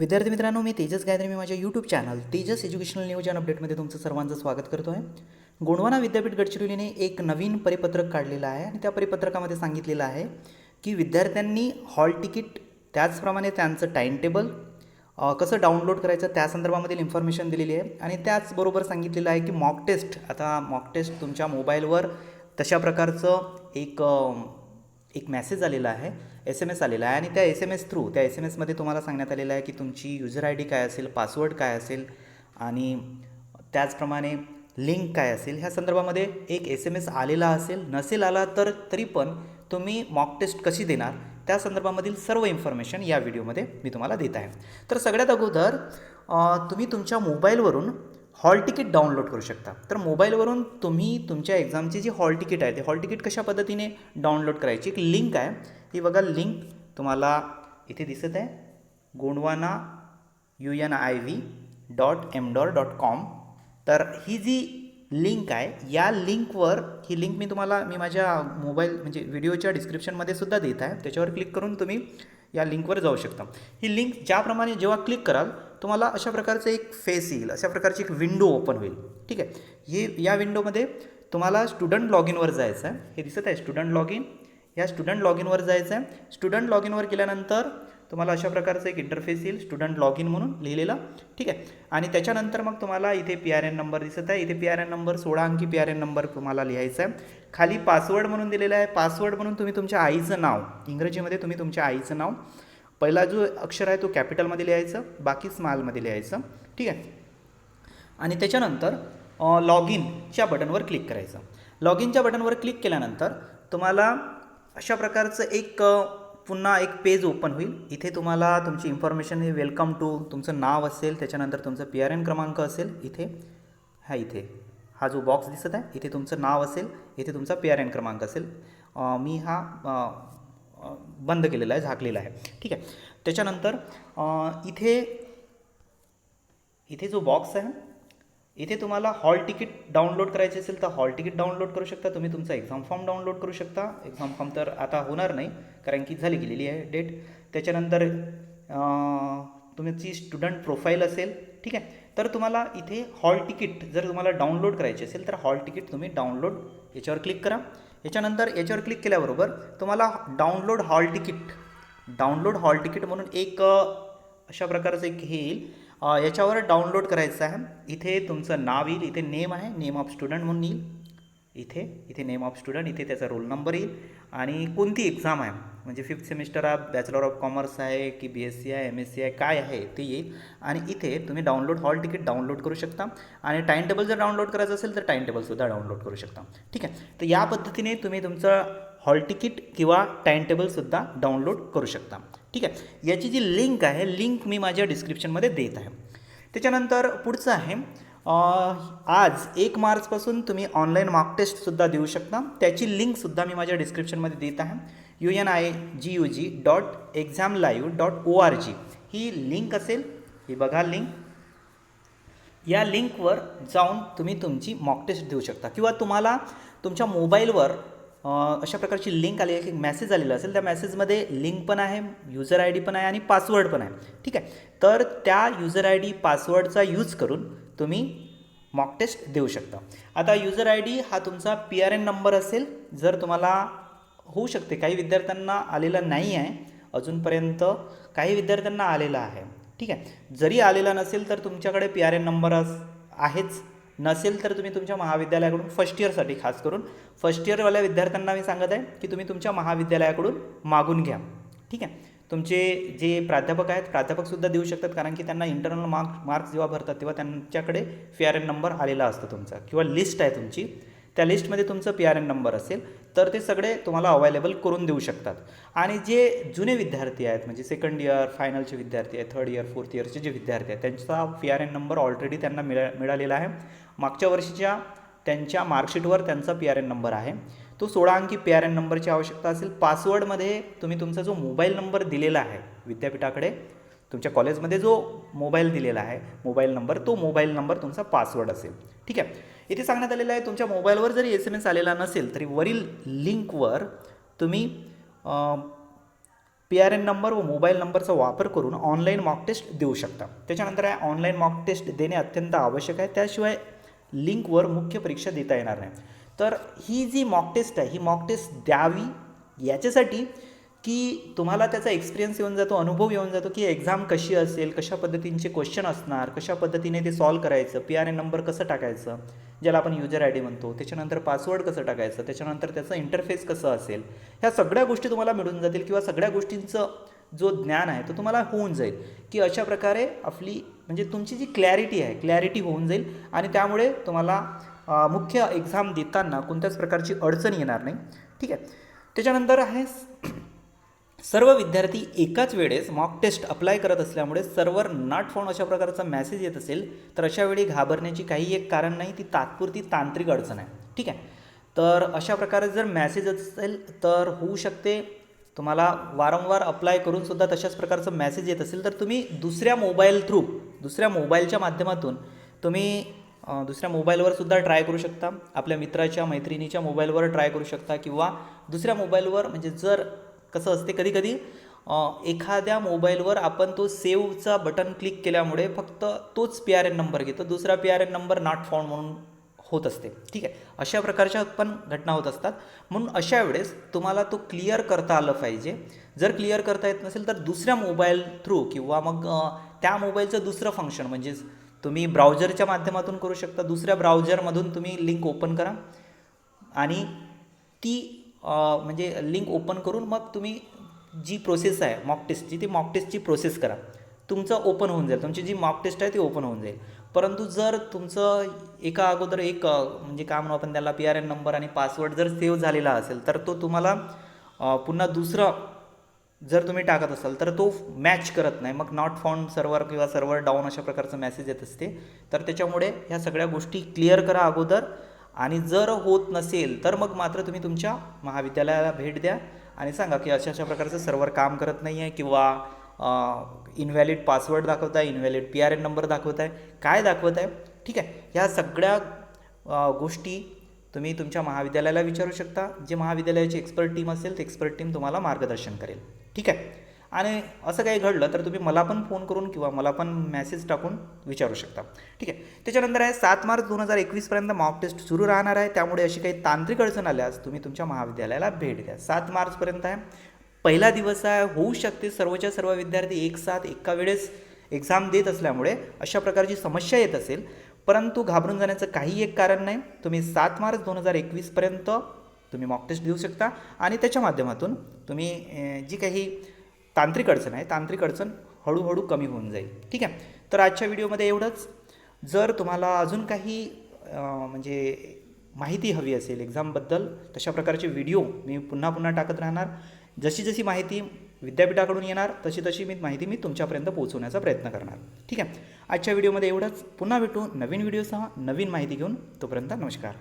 विद्यार्थी मित्रांनो मी तेजस गायत्री मी माझ्या YouTube channel Tejas educational news अपडेटमध्ये तुमचं सर्वांचं स्वागत करतो आहे गोंडवाना विद्यापीठ गडचिरोलीने एक नवीन परिपत्रक काढलेलं आहे आणि त्या परिपत्रकामध्ये सांगितलेलं आहे की विद्यार्थ्यांनी हॉल तिकीट त्याचप्रमाणे त्यांचं टाईम टेबल कसं डाउनलोड करायचं त्या संदर्भामधील इन्फॉर्मेशन दिलेली आहे. आणि त्याचबरोबर सांगितलेलं आहे की मॉक टेस्ट आता मॉक टेस्ट तुमच्या मोबाईलवर तशा प्रकारचं एक एक मेसेज आलेला आहे. एस एम एस आलेला आहे. आणि त्या एस एम एस थ्रू त्या एस एम एसमध्ये तुम्हाला सांगण्यात आलेलं आहे की तुमची युजर आय डी काय असेल पासवर्ड काय असेल आणि त्याचप्रमाणे लिंक काय असेल ह्या संदर्भामध्ये एक एस एम एस आलेला असेल नसेल आला तर तरी पण तुम्ही मॉक टेस्ट कशी देणार त्या संदर्भामधील सर्व इन्फॉर्मेशन या व्हिडिओमध्ये मी तुम्हाला देत आहे. तर सगळ्यात अगोदर तुम्ही तुमच्या मोबाईलवरून हॉल तिकीट डाउनलोड करू शकता. तर मोबाईलवरून तुम्ही तुमच्या एक्झामची जी हॉल तिकीट आहे ते हॉल तिकीट कशा पद्धतीने डाउनलोड करायची एक लिंक आहे. ही बघा लिंक तुम्हाला इथे दिसत आहे. Gondwana U N I V dot M Dar dot com तर ही जी लिंक आहे या लिंकवर ही लिंक मी तुम्हाला मी माझ्या मोबाईल म्हणजे व्हिडिओच्या डिस्क्रिप्शनमध्ये सुद्धा देत आहे. त्याच्यावर क्लिक करून तुम्ही या लिंकवर जाऊ शकता. ही लिंक ज्याप्रमाणे जेव्हा क्लिक कराल तुम्हाला अशा प्रकारचं एक फेस येईल अशा प्रकारची एक विंडो ओपन होईल. ठीक आहे? हे या विंडोमध्ये तुम्हाला स्टुडंट लॉग इनवर जायचं आहे. हे दिसत आहे स्टुडंट लॉग इन ह्या स्टुडंट लॉग इनवर जायचं आहे स्टुडंट लॉग इनवर केल्यानंतर तुम्हाला अशा प्रकारचं एक इंटरफेस येईल. स्टुडंट लॉग इन म्हणून लिहिलेलं. ठीक आहे? आणि त्याच्यानंतर मग तुम्हाला इथे पी आर एन नंबर दिसत आहे. इथे पी आर एन नंबर सोळा अंकी पी आर एन नंबर तुम्हाला लिहायचा आहे खाली पासवर्ड म्हणून दिलेला आहे. पासवर्ड म्हणून तुम्ही तुमच्या आईचं नाव इंग्रजीमध्ये तुम्ही तुमच्या आईचं नाव पहिला जो अक्षर आहे तो कॅपिटलमध्ये लिहायचं बाकी स्मॉलमध्ये लिहायचं. ठीक आहे? आणि त्याच्यानंतर लॉग इनच्या बटनवर क्लिक करायचं. लॉग इनच्या बटनवर क्लिक केल्यानंतर तुम्हाला अशा प्रकारचं एक पुन्हा एक पेज ओपन होईल. इथे तुम्हाला तुमची इन्फॉर्मेशन हे वेलकम टू तुमचं नाव असेल त्याच्यानंतर तुमचं पी आर एन क्रमांक असेल इथे हा इथे. हा जो बॉक्स दिसत आहे इथे तुमचं नाव असेल इथे तुमचा पी आर एन क्रमांक असेल. मी हा बंद केलेला आहे झाकलेला आहे. ठीक आहे. त्याच्यानंतर इथे इथे जो बॉक्स आहे इथे तुम्हाला हॉल तिकीट डाउनलोड करायचे असेल तर हॉल तिकीट डाउनलोड करू शकता. तुम्ही तुमचा एक्झाम फॉर्म डाउनलोड करू शकता. एक्झाम फॉर्म तर आता होणार नाही कारण की झाली गेलेली आहे डेट त्याच्यानंतर तुमची स्टुडंट प्रोफाईल असेल ठीक आहे तर तुम्हाला इथे हॉल तिकीट जर तुम्हाला डाउनलोड करायचे असेल तर हॉल तिकीट तुम्ही डाउनलोड याच्यावर क्लिक करा. याच्यानंतर याच्यावर क्लिक केल्याबरोबर तुम्हाला download hall ticket download hall ticket म्हणून एक अशा प्रकारचं एक हे येईल. याच्यावर डाउनलोड करायचं आहे. इथे तुमचं नाव येईल इथे नेम आहे नेम ऑफ स्टुडंट म्हणून येईल. इथे इथे नेम ऑफ स्टुडंट इथे त्याचा रोल नंबर येईल. आणि कोणती एक्झाम आहे? म्हणजे फिफ्थ सेमिस्टर आहे बॅचलर ऑफ कॉमर्स आहे की बी एस सी आहे एम एस सी आहे काय आहे ते येईल. आणि इथे तुम्ही डाउनलोड हॉल तिकीट डाउनलोड करू शकता. आणि टाईम टेबल जर डाउनलोड करायचं असेल तर टाईम टेबलसुद्धा डाउनलोड करू शकता. ठीक आहे? तर या पद्धतीने तुम्ही तुमचं हॉल तिकीट किंवा टाईम टेबलसुद्धा डाउनलोड करू शकता. ठीक आहे. याची जी लिंक आहे लिंक मी माझ्या डिस्क्रिप्शनमध्ये देत आहे. त्याच्यानंतर पुढचं आहे आज एक मार्चपासून तुम्ही ऑनलाईन मॉक टेस्टसुद्धा देऊ शकता. त्याची लिंकसुद्धा मी माझ्या डिस्क्रिप्शनमध्ये देत आहे. U N I G U G dot exam live dot O R G he link असेल ही बघा लिंक या लिंकवर जाऊन तुम्ही तुमची मॉक टेस्ट देऊ शकता. किंवा तुम्हाला तुमच्या मोबाईलवर अशा प्रकारची लिंक आली आहे की मेसेज आलेला असेल. त्या मेसेजमध्ये लिंक पण आहे युजर आय डी पण आहे आणि पासवर्ड पण आहे. ठीक आहे? तर त्या युजर आय डी पासवर्डचा यूज करून तुम्ही मॉक टेस्ट देऊ शकता. आता युजर आय डी हा तुमचा पी आर एन नंबर असेल. जर तुम्हाला होऊ शकते काही विद्यार्थ्यांना आलेला नाही आहे अजूनपर्यंत काही विद्यार्थ्यांना आलेला आहे. ठीक आहे? जरी आलेला नसेल तर तुमच्याकडे पी आर एन नंबर अस आहेच. नसेल तर तुम्ही तुमच्या महाविद्यालयाकडून फर्स्ट इयरसाठी खास करून. फर्स्ट इयरवाल्या विद्यार्थ्यांना मी सांगत आहे की तुम्ही तुमच्या महाविद्यालयाकडून मागून घ्या. ठीक आहे? तुमचे जे प्राध्यापक आहेत प्राध्यापकसुद्धा देऊ शकतात कारण की त्यांना इंटरनल मार्क मार्क्स जेव्हा भरतात तेव्हा त्यांच्याकडे पी आर एन नंबर आलेला असतो तुमचा किंवा लिस्ट आहे तुमची. त्या लिस्टमध्ये तुमचं पी आर एन नंबर असेल तर ते सगळे तुम्हाला अवेलेबल करून देऊ शकतात. आणि जे जुने विद्यार्थी आहेत म्हणजे सेकंड इयर फायनलचे विद्यार्थी आहेत थर्ड इयर फोर्थ इयरचे जे विद्यार्थी आहेत त्यांचा P R N number already त्यांना मिळा मिळालेला आहे. मागच्या वर्षीच्या त्यांच्या मार्कशीटवर त्यांचा पी आर एन नंबर आहे. तो सोळा अंकी पी आर एन नंबरची आवश्यकता असेल पासवर्डमध्ये तुम्ही तुमचा जो मोबाईल नंबर दिलेला आहे विद्यापीठाकडे तुमच्या कॉलेजमध्ये जो मोबाईल दिलेला आहे मोबाईल नंबर तो मोबाईल नंबर तुमचा पासवर्ड असेल. ठीक आहे? इथे सांगण्यात आलेलं आहे तुमच्या मोबाईलवर जरी एस एम एस आलेला नसेल तरी वरील लिंकवर तुम्ही पी आर एन नंबर व मोबाईल नंबरचा वापर करून ऑनलाईन मॉक टेस्ट देऊ शकता. त्याच्यानंतर आहे ऑनलाईन मॉक टेस्ट देणे अत्यंत आवश्यक आहे. त्याशिवाय लिंकवर मुख्य परीक्षा देता येणार नाही. तर ही जी मॉक टेस्ट आहे ही मॉक टेस्ट द्यावी याच्यासाठी की तुम्हाला त्याचा एक्सपिरियन्स येऊन जातो अनुभव येऊन जातो की एक्झाम कशी असेल कशा पद्धतींचे क्वेश्चन असणार कशा पद्धतीने ते सॉल्व करायचं पी आर एन नंबर कसं टाकायचं ज्याला आपण युजर आय डी म्हणतो त्याच्यानंतर पासवर्ड कसं टाकायचं त्याच्यानंतर त्याचं इंटरफेस कसं असेल ह्या सगळ्या गोष्टी तुम्हाला मिळून जातील किंवा सगळ्या गोष्टींचं जो ज्ञान आहे तो तुम्हाला होऊन जाईल. की अशा प्रकारे आपली म्हणजे तुमची जी क्लॅरिटी आहे क्लॅरिटी होऊन जाईल आणि त्यामुळे तुम्हाला मुख्य एक्झाम देताना कोणत्याच प्रकारची अडचण येणार नाही. ठीक आहे? त्याच्यानंतर आहे सर्व विद्यार्थी एकाच वेळेस मॉक टेस्ट अप्लाय करत असल्यामुळे सर्व्हर नॉट फोन अशा प्रकारचा मेसेज येत असेल तर अशा वेळी घाबरण्याची काही एक कारण नाही ती तात्पुरती तांत्रिक अडचण आहे. ठीक आहे? तर अशा प्रकारे जर मॅसेज असेल तर होऊ शकते तुम्हाला वारंवार अप्लाय करून सुद्धा तशाच प्रकारचं मेसेज येत असेल तर तुम्ही दुसऱ्या मोबाईल थ्रू दुसऱ्या मोबाईलच्या माध्यमातून तुम्ही दुसऱ्या मोबाईलवर सुद्धा ट्राय करू शकता. आपल्या मित्राच्या मैत्रिणीच्या मोबाईलवर ट्राय करू शकता किंवा दुसऱ्या मोबाईलवर म्हणजे जर कसं असते कधी कधी एखाद्या मोबाईलवर आपण तो सेव्हचा बटन क्लिक केल्यामुळे फक्त तोच पी आर एन नंबर घेतो. दुसरा P R N number not found म्हणून होत असते. ठीक आहे? अशा प्रकारच्या पण घटना होत असतात. म्हणून अशा वेळेस तुम्हाला तो क्लिअर करता आलं पाहिजे. जर क्लिअर करता येत नसेल तर दुसऱ्या मोबाईल थ्रू किंवा मग त्या मोबाईलचं दुसरं फंक्शन म्हणजेच तुम्ही ब्राउझरच्या माध्यमातून करू शकता. दुसऱ्या ब्राउझरमधून तुम्ही लिंक ओपन करा. आणि ती म्हणजे लिंक ओपन करून मग तुम्ही जी प्रोसेस आहे मॉक टेस्टची ती मॉक टेस्टची प्रोसेस करा तुमचं ओपन होऊन जाईल. तुमची जी मॉक टेस्ट आहे ती ओपन होऊन जाईल. परंतु जर तुमचं एका अगोदर एक म्हणजे काय म्हणू आपण त्याला पी आर एन नंबर आणि पासवर्ड जर सेव्ह झालेला असेल तर तो तुम्हाला पुन्हा दुसरं जर तुम्ही टाकत असाल तर तो मॅच करत नाही. मग नॉट फाउंड सर्व्हर किंवा सर्व्हर डाऊन अशा प्रकारचं मेसेज येत असते. तर त्याच्यामुळे ह्या सगळ्या गोष्टी क्लिअर करा अगोदर. आणि जर होत नसेल तर मग मात्र तुम्ही तुमच्या महाविद्यालयाला भेट द्या आणि सांगा की अशा अशा प्रकारचं सर्व्हर काम करत नाही आहे किंवा इनव्हॅलिड पासवर्ड दाखवत आहे invalid P R N number दाखवत आहे काय दाखवत आहे ठीक आहे. ह्या सगळ्या गोष्टी तुम्ही तुमच्या महाविद्यालयाला विचारू शकता. जे महाविद्यालयाची एक्सपर्ट टीम असेल ते एक्सपर्ट टीम तुम्हाला मार्गदर्शन करेल. ठीक आहे? आणि असं काही घडलं तर तुम्ही मला पण फोन करून किंवा मला पण मेसेज टाकून विचारू शकता. ठीक आहे? त्याच्यानंतर आहे सात मार्च दोन हजार एकवीसपर्यंत मॉक टेस्ट सुरू राहणार आहे. त्यामुळे अशी काही तांत्रिक अडचण आल्यास तुम्ही तुमच्या महाविद्यालयाला भेट द्या. सात मार्चपर्यंत आहे. पहिला दिवस आहे होऊ शकते. सर्वच्या सर्व विद्यार्थी एक साथ एका वेळेस एक्झाम देत असल्यामुळे अशा प्रकारची समस्या येत असेल. परंतु घाबरून जाण्याचं काही एक कारण नाही. तुम्ही सात मार्च दोन हजार एकवीसपर्यंत तुम्ही मॉक टेस्ट देऊ शकता. आणि त्याच्या माध्यमातून तुम्ही जी काही तांत्रिक अडचण आहे तांत्रिक अडचण हळूहळू कमी होऊन जाईल. ठीक आहे? तर आजच्या व्हिडिओमध्ये एवढंच. जर तुम्हाला अजून काही म्हणजे माहिती हवी असेल एक्झामबद्दल तशा प्रकारचे व्हिडिओ मी पुन्हा पुन्हा टाकत राहणार. जशी जशी माहिती विद्यापीठाकडून येणार तशी तशी मी माहिती मी तुमच्यापर्यंत पोहोचवण्याचा प्रयत्न करणार. ठीक आहे? आजच्या व्हिडिओमध्ये एवढंच. पुन्हा भेटू नवीन व्हिडिओसह नवीन माहिती घेऊन. तोपर्यंत नमस्कार.